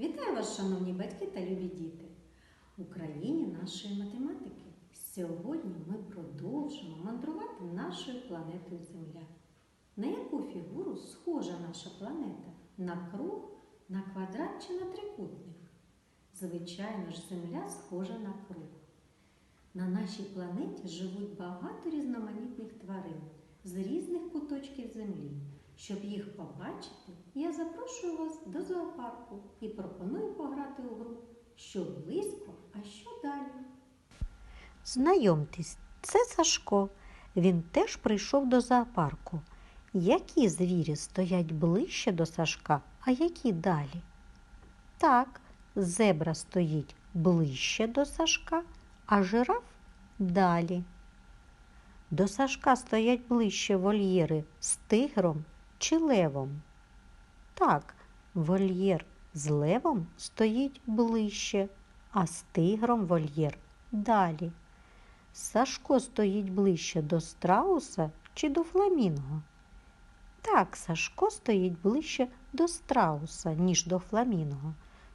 Вітаю вас, шановні батьки та любі діти! В Україні нашої математики. Сьогодні ми продовжимо мандрувати нашою планетою Земля. На яку фігуру схожа наша планета? На круг, на квадрат чи на трикутник? Звичайно ж, Земля схожа на круг. На нашій планеті живуть багато різноманітних тварин з різних куточків землі. Щоб їх побачити, я запрошую вас до зоопарку і пропоную пограти у гру що близько, а що далі. Знайомтесь, це Сашко. Він теж прийшов до зоопарку. Які звірі стоять ближче до Сашка, а які далі? Так, зебра стоїть ближче до Сашка, а жираф далі. До Сашка стоять ближче вольєри з тигром чи левом. Так, вольєр з левом стоїть ближче, а з тигром вольєр далі. Сашко стоїть ближче до страуса чи до фламінго? Так, Сашко стоїть ближче до страуса, ніж до фламінго.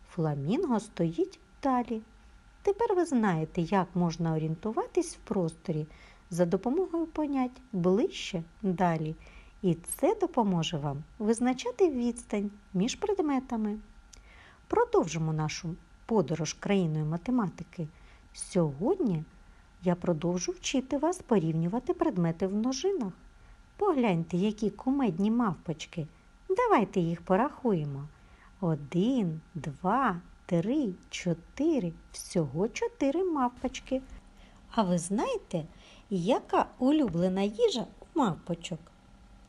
Фламінго стоїть далі. Тепер ви знаєте, як можна орієнтуватись в просторі за допомогою понять ближче далі. І це допоможе вам визначати відстань між предметами. Продовжимо нашу подорож країною математики. Сьогодні я продовжу вчити вас порівнювати предмети в множинах. Погляньте, які кумедні мавпочки. Давайте їх порахуємо. Один, два, три, чотири. Всього чотири мавпочки. А ви знаєте, яка улюблена їжа у мавпочок?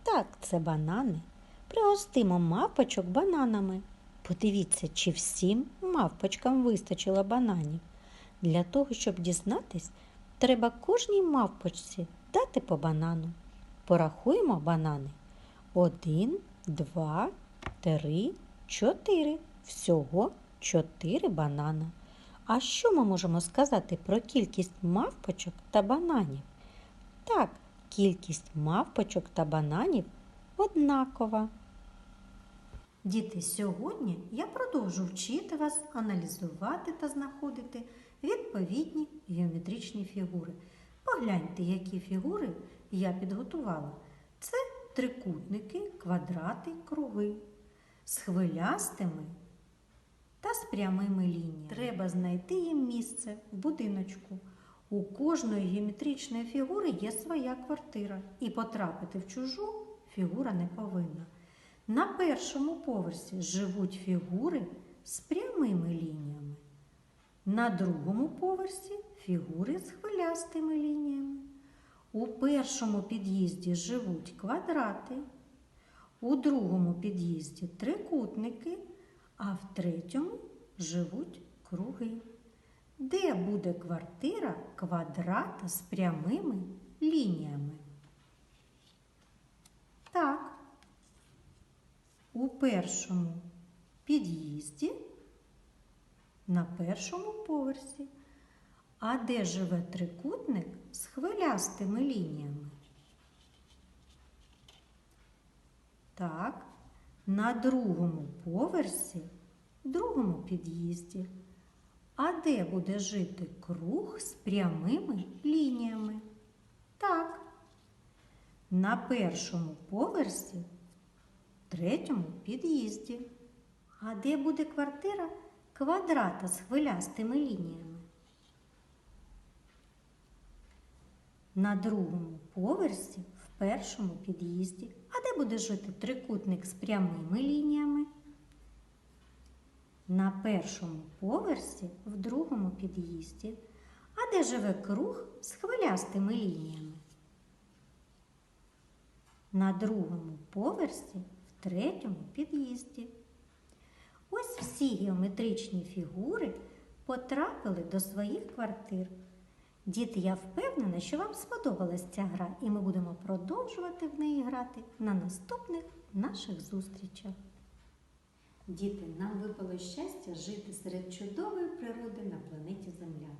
Так, це банани. Пригостимо мавпочок бананами. Подивіться, чи всім мавпочкам вистачило бананів. Для того, щоб дізнатись, треба кожній мавпочці дати по банану. Порахуємо банани. Один, два, три, чотири. Всього чотири банана. А що ми можемо сказати про кількість мавпочок та бананів? Так, кількість мавпочок та бананів однакова. Діти, сьогодні я продовжу вчити вас аналізувати та знаходити відповідні геометричні фігури. Погляньте, які фігури я підготувала. Це трикутники, квадрати, круги з хвилястими та з прямими лініями. Треба знайти їм місце в будиночку. У кожної геометричної фігури є своя квартира, і потрапити в чужу фігура не повинна. На першому поверсі живуть фігури з прямими лініями. На другому поверсі фігури з хвилястими лініями. У першому під'їзді живуть квадрати, у другому під'їзді трикутники, а в третьому живуть круги. Де буде квартира квадрата з прямими лініями? Так, у першому під'їзді на першому поверсі. А де живе трикутник з хвилястими лініями? Так, на другому поверсі, другому під'їзді. А де буде жити круг з прямими лініями? Так. На першому поверсі, в третьому під'їзді. А де буде квартира квадрата з хвилястими лініями? На другому поверсі, в першому під'їзді. А де буде жити трикутник з прямими лініями? На першому поверсі, в другому під'їзді. А де живе круг з хвилястими лініями? На другому поверсі, в третьому під'їзді. Ось всі геометричні фігури потрапили до своїх квартир. Діти, я впевнена, що вам сподобалась ця гра, і ми будемо продовжувати в неї грати на наступних наших зустрічах. Діти, нам випало щастя жити серед чудової природи на планеті Земля.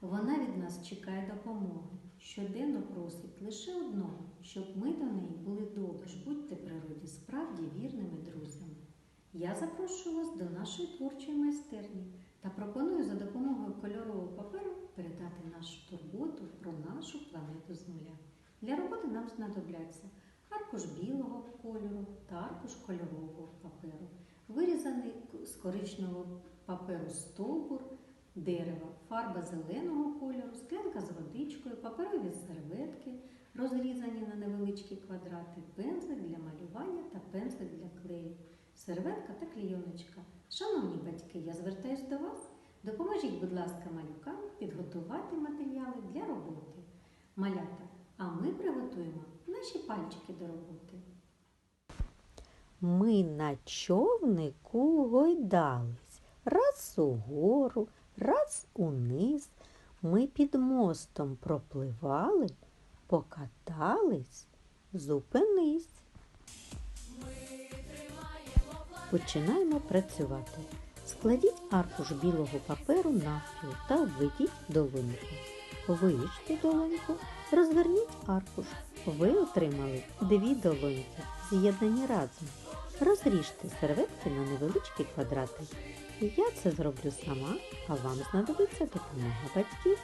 Вона від нас чекає допомоги, щоденно просить лише одного, щоб ми до неї були добрі. Будьте природі справді вірними друзями. Я запрошую вас до нашої творчої майстерні та пропоную за допомогою кольорового паперу передати нашу турботу про нашу планету Земля. Для роботи нам знадобляться аркуш білого кольору та аркуш кольорового паперу, з коричневого паперу стовбур, дерева, фарба зеленого кольору, склянка з водичкою, паперові серветки, розрізані на невеличкі квадрати, пензлик для малювання та пензлик для клею, серветка та клейоночка. Шановні батьки, я звертаюсь до вас. Допоможіть, будь ласка, малюкам підготувати матеріали для роботи. Малята, а ми приготуємо наші пальчики до роботи. Ми на човнику гойдались, раз угору, раз униз. Ми під мостом пропливали, покатались, зупинись. Починаємо працювати. Складіть аркуш білого паперу навпіл та обведіть долоньку. Виїжте долоньку, розверніть аркуш. Ви отримали дві долоньки, з'єднані разом. Розріжте серветки на невеличкі квадрати. Я це зроблю сама, а вам знадобиться допомога батьків.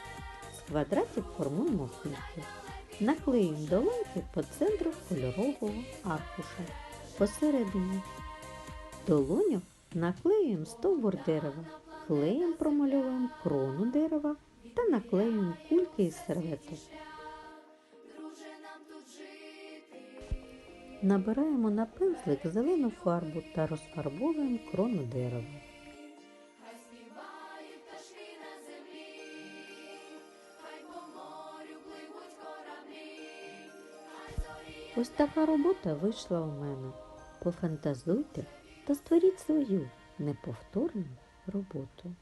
З квадратів формуємо кульки. Наклеїмо долоньки по центру кольорового аркуша. Посередині долоню наклеюємо стовбур дерева, клеєм промальовуємо крону дерева та наклеюємо кульки із серветок. Набираємо на пензлик зелену фарбу та розфарбовуємо крону дерева. Ось така робота вийшла у мене. Пофантазуйте та створіть свою неповторну роботу.